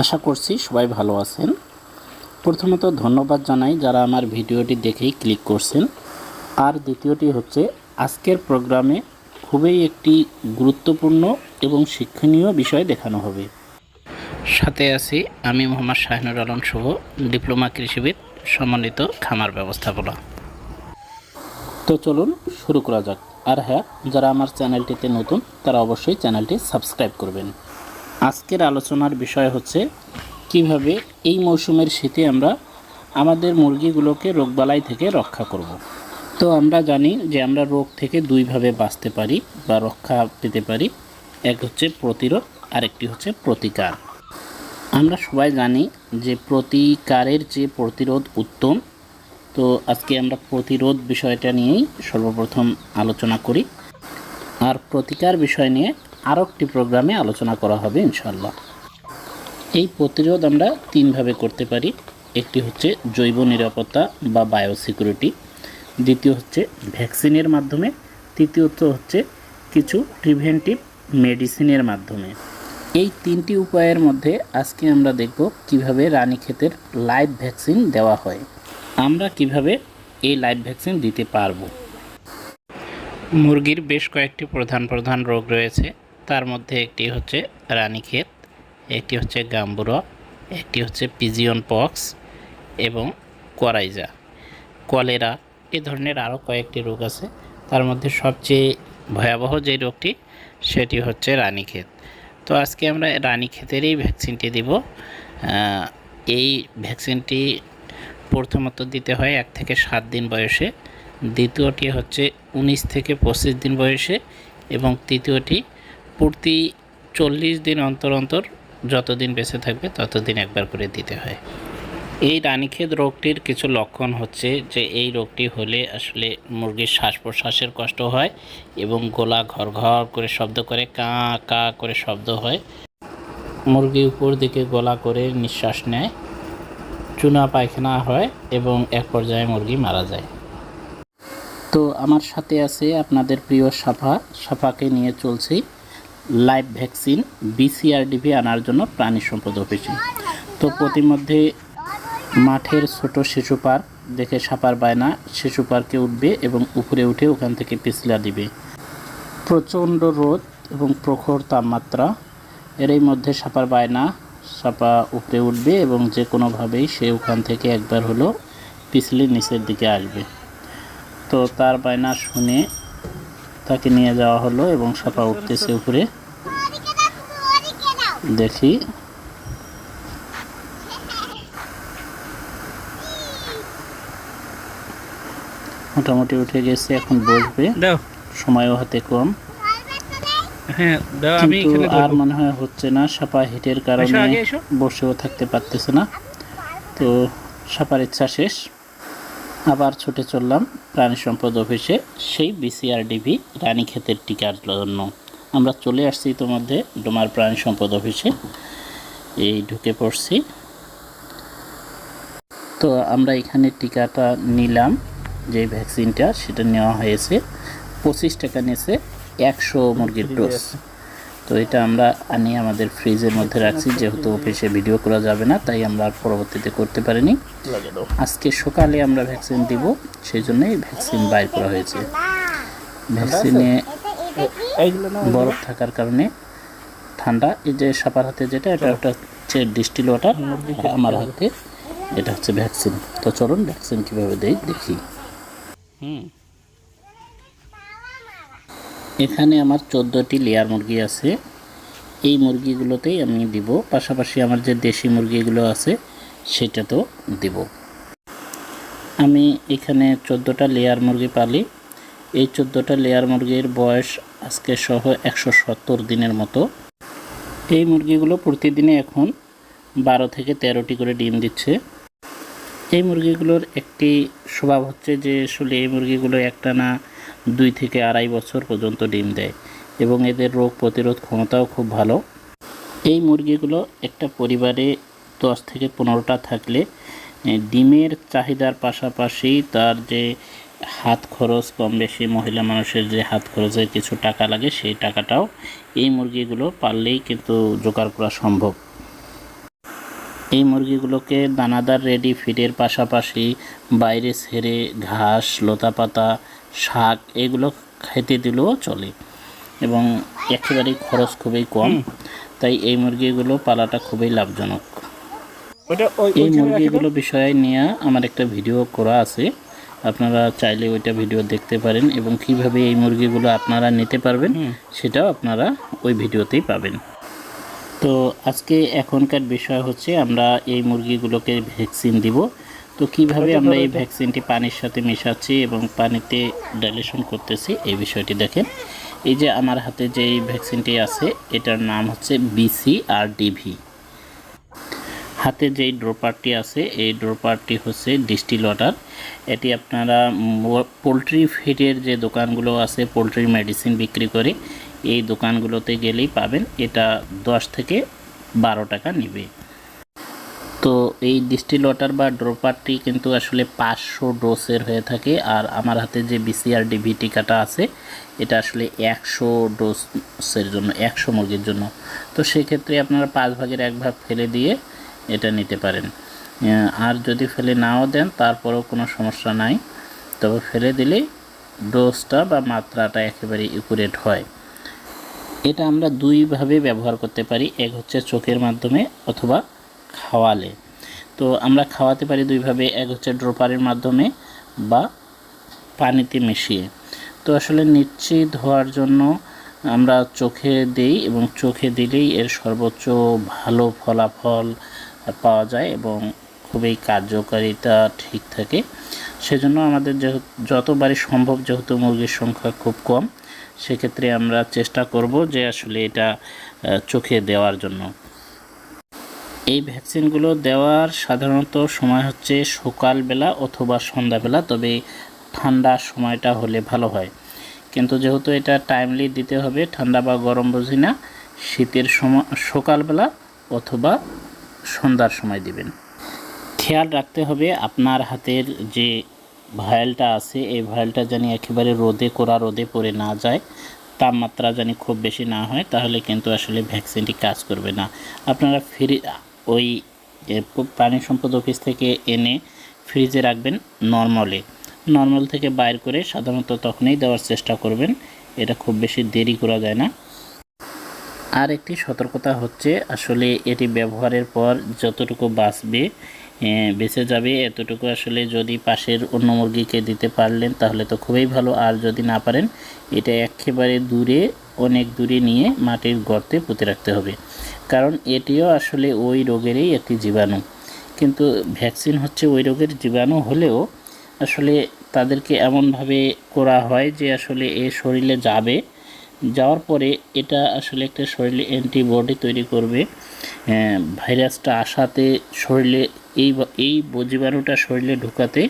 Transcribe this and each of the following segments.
আশা করছি সবাই ভালো আছেন। প্রথমত ধন্যবাদ জানাই যারা আমার ভিডিওটি দেখেই ক্লিক করছেন। আর দ্বিতীয়টি হচ্ছে, আজকের প্রোগ্রামে খুবই একটি গুরুত্বপূর্ণ এবং শিক্ষণীয় বিষয় দেখানো হবে। সাথে আছি আমি মোহাম্মদ শাহিনুর আলম সহ ডিপ্লোমা কৃষিবিদ, সম্মানিত খামার ব্যবস্থাপনা। তো চলুন শুরু করা যাক। আর হ্যাঁ যারা আমার চ্যানেলটিতে নতুন, তারা অবশ্যই চ্যানেলটি সাবস্ক্রাইব করবেন। আজকের আলোচনার বিষয় হচ্ছে কীভাবে এই মৌসুমের শীতে আমরা আমাদের মুরগিগুলোকে রোগবালাই থেকে রক্ষা করব। তো আমরা জানি যে আমরা রোগ থেকে দুইভাবে বাঁচতে পারি বা রক্ষা পেতে পারি। এক হচ্ছে প্রতিরোধ, আরেকটি হচ্ছে প্রতিকার। আমরা সবাই জানি যে প্রতিকারের চেয়ে প্রতিরোধ উত্তম। তো আজকে আমরা প্রতিরোধ বিষয়টা নিয়েই সর্বপ্রথম আলোচনা করি। আর প্রতিকার বিষয় নিয়ে আরও একটি প্রোগ্রামে আলোচনা করা হবে ইনশাল্লাহ এই প্রতিরোধ আমরা তিনভাবে করতে পারি। একটি হচ্ছে জৈব নিরাপত্তা বা বায়োসিকিউরিটি, দ্বিতীয় হচ্ছে ভ্যাকসিনের মাধ্যমে, তৃতীয়ত হচ্ছে কিছু প্রিভেন্টিভ মেডিসিনের মাধ্যমে। এই তিনটি উপায়ের মধ্যে আজকে আমরা দেখব কীভাবে রানীক্ষেতের লাইভ ভ্যাকসিন দেওয়া হয়। আমরা কীভাবে এই লাইভ ভ্যাকসিন দিতে পারব। মুরগির বেশ কয়েকটি প্রধান প্রধান রোগ রয়েছে। তার মধ্যে একটি হচ্ছে রানীক্ষেত একটি হচ্ছে গাম্বুরা, একটি হচ্ছে পিজিয়ন পক্স এবং করাইজা। কলেরা, এ ধরনের আরও কয়েকটি রোগ আছে। তার মধ্যে সবচেয়ে ভয়াবহ যে রোগটি, সেটি হচ্ছে রানীক্ষেত তো আজকে আমরা রানীক্ষেতেরই ভ্যাকসিনটি দিব। এই ভ্যাকসিনটি প্রথমত দিতে হয় এক থেকে সাত দিন বয়সে। দ্বিতীয়টি হচ্ছে উনিশ থেকে পঁচিশ দিন বয়সে এবং তৃতীয়টি প্রতি চল্লিশ দিন অন্তর অন্তর যতদিন বেঁচে থাকবে ততদিন একবার করে দিতে হয়। এই রানীক্ষেত রোগটির কিছু লক্ষণ হচ্ছে যে, এই রোগটি হলে আসলে মুরগির শ্বাস প্রশ্বাসের কষ্ট হয় এবং গলা ঘর ঘর করে শব্দ করে, কা কা করে শব্দ হয়। মুরগি উপর দিকে গলা করে নিঃশ্বাস নেয়, চুনা পায়খানা হয় এবং এক পর্যায়ে মুরগি মারা যায়। তো আমার সাথে আছে আপনাদের প্রিয় সাফা। সাফাকে নিয়ে চলছি। লাইভ ভ্যাকসিন বিসিআরডিভি আনার জন্য প্রাণী সম্পদ অফিসে। তো প্রতিমধ্যে মাঠের ছোট শিশু পার্ক দেখে সাপার বায়না, শিশু পার্কে উঠবে এবং উপরে উঠে ওখান থেকে পিছলা দিবে। প্রচণ্ড রোদ এবং প্রখর তাপমাত্রা, এরই মধ্যে সাপার বায়না, সাপা উপরে উঠবে এবং যে কোনোভাবেই সে ওখান থেকে একবার হলো পিছলে নিচের দিকে আসবে। তো তার বায়না শুনে তাকে নিয়ে যাওয়া হলো এবং সাপা উঠতেছে উপরে। দেখি। মোটামুটি উঠে গেছে এখন বসবে। দাও। সময়ও হাতে কম। হ্যাঁ দাও আমি কিন্তু আর মনে হয় হচ্ছে না সাপা হিটের কারণে এসো। বসেও থাকতে পারতেছে না। তো সাপার ইচ্ছা শেষ। আবার ছুটে চললাম প্রাণী সম্পদ অফিসে সেই বিসিআরডিবি রানীক্ষেতের টিকার জন্য। আমরা চলে আসছি ইতোমধ্যে ডোমার প্রাণী সম্পদ অফিসে। এই ঢুকে পড়ছি। তো আমরা এখানে টিকাটা নিলাম যে ভ্যাকসিনটা সেটা নেওয়া হয়েছে। পঁচিশ টাকা নিয়েছে একশো মুরগির ডোজ। তো এটা আমরা আনি আমাদের ফ্রিজের মধ্যে রাখছি যেহেতু অফিসে ভিডিও করা যাবে না তাই আমরা আর পরবর্তীতে করতে পারিনি। আজকে সকালে আমরা ভ্যাকসিন দিব সেই জন্যই ভ্যাকসিন বাইর করা হয়েছে। ভ্যাকসিনে বরফ থাকার কারণে ঠান্ডা এই যে সাপার হাতে যেটা এটা একটা হচ্ছে ডিস্টিল ওয়াটার আমার হাতে এটা হচ্ছে ভ্যাকসিন। তো চলুন ভ্যাকসিন কীভাবে দেই দেখি। হুম। এখানে আমার চোদ্দোটি লেয়ার মুরগি আছে। এই মুরগিগুলোতেই আমি দিব পাশাপাশি আমার যে দেশি মুরগিগুলো আছে সেটাতেও দিব। আমি এখানে চোদ্দোটা লেয়ার মুরগি পালি। এই চোদ্দোটা লেয়ার মুরগির বয়স আজকে সহ একশো সত্তর দিনের মতো। এই মুরগিগুলো প্রতিদিনে এখন বারো থেকে তেরোটি করে ডিম দিচ্ছে। এই মুরগিগুলোর একটি স্বভাব হচ্ছে যে, আসলে এই মুরগিগুলো একটা না দুই থেকে আড়াই বছর পর্যন্ত ডিম দেয় এবং এদের রোগ প্রতিরোধ ক্ষমতাও খুব ভালো। এই মুরগিগুলো একটা পরিবারে দশ থেকে পনেরোটা থাকলে ডিমের চাহিদার পাশাপাশি তার যে হাত খরচ কম বেশি মহিলা মানুষের যে হাত খরচে কিছু টাকা লাগে সেই টাকাটাও এই মুরগিগুলো পারলেই কিন্তু জোগাড় করা সম্ভব। এই মুরগিগুলোকে দানাদার রেডি ফিডের পাশাপাশি বাইরে ছেড়ে ঘাস লতাপাতা শাক এগুলো খেতে দিলেও চলে এবং একেবারেই খরচ খুবই কম। তাই এই মুরগিগুলো পালাটা খুবই লাভজনক। এই মুরগিগুলো বিষয়ে নিয়ে আমার একটা ভিডিও করা আছে। আপনারা চাইলে ওইটা ভিডিও দেখতে পারেন এবং কীভাবে এই মুরগিগুলো আপনারা নিতে পারবেন সেটাও আপনারা ওই ভিডিওতেই পাবেন। তো আজকে এখনকার বিষয় হচ্ছে আমরা এই মুরগিগুলোকে ভ্যাকসিন দিব। তো কীভাবে আমরা এই ভ্যাকসিনটি পানির সাথে মেশাচ্ছি এবং পানিতে ডাইলেশন করতেছি এই বিষয়টি দেখেন। এই যে আমার হাতে যে এই ভ্যাকসিনটি আছে এটার নাম হচ্ছে বিসি আর ডিভি হাতে যেই ড্রপারটি আছে, এই ড্রপারটি হচ্ছে ডিস্টিল ওয়াটার এটি আপনারা পোলট্রি ফিডের যে দোকানগুলো আছে পোলট্রি মেডিসিন বিক্রি করে, এই দোকানগুলোতে গেলেই পাবেন। এটা দশ থেকে বারো টাকা নেবে। তো এই ডিস্টিল ওয়াটার বা ড্রপারটি কিন্তু আসলে পাঁচশো ডোসের হয়ে থাকে। আর আমার হাতে যে বিসিআর ডিভি টিকাটা আছে, এটা আসলে একশো ডোসের জন্য, একশো মুরগির জন্য। তো সেক্ষেত্রে আপনারা পাঁচ ভাগের এক ভাগ ফেলে দিয়ে এটা নিতে পারেন। আর যদি ফেলে নাও দেন, তারপরেও কোনো সমস্যা নাই। তবে ফেলে দিলেই ডোজটা বা মাত্রাটা একেবারে ইকুরেট হয়। এটা আমরা দুইভাবে ব্যবহার করতে পারি। এক হচ্ছে চোখের মাধ্যমে অথবা খাওয়ালে। তো আমরা খাওয়াতে পারি দুইভাবে। এক হচ্ছে ড্রপারের মাধ্যমে বা পানিতে মিশিয়ে। তো আসলে নিশ্চিত হওয়ার জন্য আমরা চোখে দেই এবং চোখে দিলেই এর সর্বোচ্চ ভালো ফলাফল পাওয়া যায় এবং খুবই কার্যকারিতা ঠিক থাকে। সেজন্য আমাদের যতবারই সম্ভব যেহেতু মুরগির সংখ্যা খুব কম, সেক্ষেত্রে আমরা চেষ্টা করব যে আসলে এটা চোখে দেওয়ার জন্য। এই ভ্যাকসিনগুলো দেওয়ার সাধারণত সময় হচ্ছে সকালবেলা অথবা সন্ধ্যাবেলা, তবে ঠান্ডার সময়টা হলে ভালো হয়। কিন্তু যেহেতু এটা টাইমলি দিতে হবে, ঠান্ডা বা গরম বুঝি না, শীতের সময়, সকালবেলা অথবা সন্ধ্যার সময় দিবেন। খেয়াল রাখতে হবে আপনার হাতের যে ভায়ালটা আছে, এই ভায়ালটা যেন একেবারে রোদে করা রোদে পড়ে না যায়, তাপমাত্রা যেন খুব বেশি না হয়, তাহলে কিন্তু আসলে ভ্যাকসিনটি কাজ করবে না। আপনারা ফ্রি, ওই প্রাণী সম্পদ অফিস থেকে এনে ফ্রিজে রাখবেন নর্মালে। নর্মাল থেকে বাইর করে সাধারণত তখনই দেওয়ার চেষ্টা করবেন, এটা খুব বেশি দেরি করা যায় না। আর একটি সতর্কতা হচ্ছে আসলে এটি ব্যবহারের পর যতটুকু বাঁচবে বেঁচে যাবে, এতটুকু আসলে যদি পাশের অন্য মুরগিকে দিতে পারলেন তাহলে তো খুবই ভালো। আর যদি না পারেন, এটা একেবারে দূরে, অনেক দূরে নিয়ে মাটির গর্তে পুঁতে রাখতে হবে। কারণ এটিও আসলে ওই রোগেরই একটি জীবাণু। কিন্তু ভ্যাকসিন হচ্ছে ওই রোগের জীবাণু হলেও আসলে তাদেরকে এমনভাবে করা হয় যে আসলে এ শরীরে যাবে যাওয়ার পরে এটা আসলে একটা শরীরে অ্যান্টিবডি তৈরি করবে। আহ, ভাইরাসটা আসাতে শরীরে এই এই জীবাণুটা শরীরে ঢুকাতে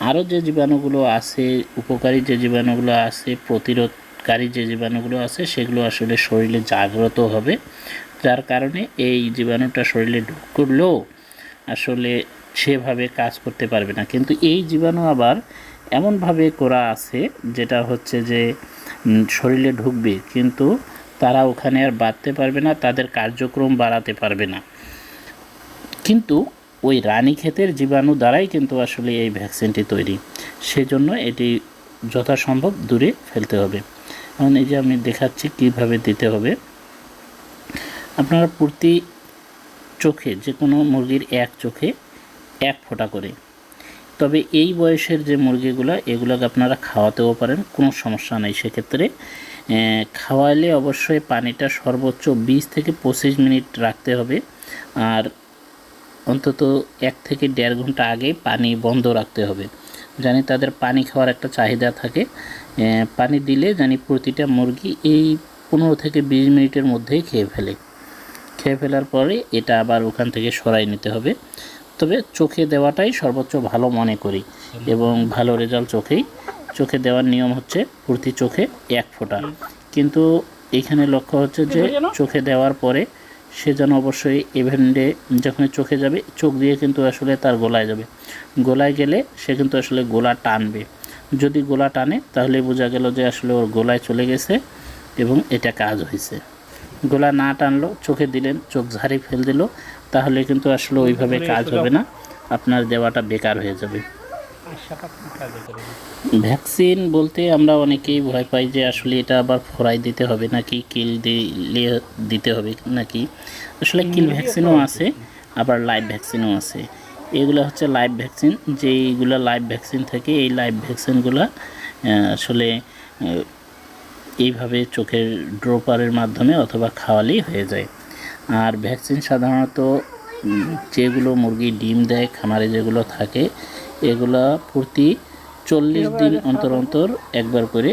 আরও যে জীবাণুগুলো আছে উপকারী যে জীবাণুগুলো আছে প্রতিরোধকারী যে জীবাণুগুলো আছে সেগুলো আসলে শরীরে জাগ্রত হবে। যার কারণে এই জীবাণুটা শরীরে ঢুকলেও আসলে সেভাবে কাজ করতে পারবে না। কিন্তু এই জীবাণু আবার এমনভাবে করা আছে যেটা হচ্ছে যে শরীরে ঢুকবে, কিন্তু তারা ওখানে আর বাড়তে পারবে না, তাদের কার্যক্রম বাড়াতে পারবে না। কিন্তু ওই রানীক্ষেতের জীবাণু দ্বারাই কিন্তু আসলে এই ভ্যাকসিনটি তৈরি। সেজন্য এটি যথাসম্ভব দূরে ফেলতে হবে। এখন এই যে আমি দেখাচ্ছি কীভাবে দিতে হবে। আপনারা প্রতি চোখে যে কোনো মুরগির এক চোখে এক ফোঁটা করে তবে এই বয়সের যে মুরগিগুলো, এগুলোকে আপনারা খাওয়াতেও পারেন, কোনো সমস্যা নেই সেক্ষেত্রে। খাওয়ালে অবশ্যই পানিটা সর্বোচ্চ বিশ থেকে পঁচিশ মিনিট রাখতে হবে। আর অন্তত এক থেকে দেড় ঘণ্টা আগে পানি বন্ধ রাখতে হবে। জানি তাদের পানি খাওয়ার একটা চাহিদা থাকে। পানি দিলে জানি প্রতিটা মুরগি এই পনেরো থেকে বিশ মিনিটের মধ্যেই খেয়ে ফেলে। খেয়ে ফেলার পরে এটা আবার ওখান থেকে সরাই নিতে হবে। তবে চোখে দেওয়াটাই সর্বোচ্চ ভালো মনে করি। এবং ভালো রেজাল্ট চোখেই চোখে দেওয়ার নিয়ম হচ্ছে প্রতি চোখে এক ফোঁটা। কিন্তু এখানে লক্ষ্য হচ্ছে যে চোখে দেওয়ার পরে সে যেন অবশ্যই ইভেন্টে যখন চোখে যাবে চোখ দিয়ে কিন্তু আসলে তার গলায় যাবে। গলায় গেলে সে কিন্তু আসলে গোলা টানবে। যদি গোলা টানে তাহলে বোঝা গেল যে আসলে ওর গোলায় চলে গেছে এবং এটা কাজ হয়েছে। গোলা না টানলো চোখে দিলেন চোখ ঝাড়ি ফেল দিল তাহলে কিন্তু আসলে ওইভাবে কাজ হবে না। আপনার দেওয়াটা বেকার হয়ে যাবে। ভ্যাকসিন বলতে আমরা অনেকেই ভয় পাই যে আসলে এটা আবার ফোরাই দিতে হবে নাকি কিল দিলে দিতে হবে নাকি? আসলে কিল ভ্যাকসিনও আছে আবার লাইভ ভ্যাকসিনও আছে। এগুলো হচ্ছে লাইভ ভ্যাকসিন যেইগুলো লাইভ ভ্যাকসিন থাকে এই লাইভ ভ্যাকসিনগুলো আসলে এইভাবে চোখের ড্রোপারের মাধ্যমে অথবা খাওয়ালেই হয়ে যায়। আর ভ্যাকসিন সাধারণত যেগুলো মুরগি ডিম দেয় খামারে যেগুলো থাকে এগুলো প্রতি চল্লিশ দিন অন্তর অন্তর একবার করে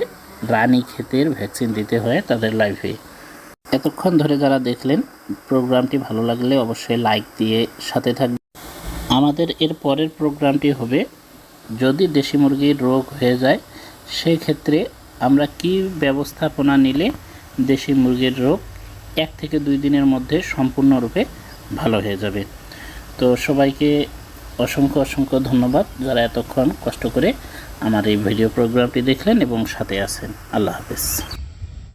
রানী ক্ষেতের ভ্যাকসিন দিতে হয় তাদের লাইফে। এতক্ষণ ধরে যারা দেখলেন প্রোগ্রামটি ভালো লাগলে অবশ্যই লাইক দিয়ে সাথে থাকবেন। আমাদের এর পরের প্রোগ্রামটি হবে যদি দেশি মুরগির রোগ হয়ে যায় সেই ক্ষেত্রে আমরা কি ব্যবস্থাপনা নিলে দেশি মুরগির রোগ এক থেকে দুই দিনের মধ্যে সম্পূর্ণরূপে ভালো হয়ে যাবে। তো সবাইকে অসংখ্য অসংখ্য ধন্যবাদ যারা এতক্ষণ কষ্ট করে আমার এই ভিডিও প্রোগ্রামটি দেখলেন এবং সাথে আছেন। আল্লাহ হাফেজ।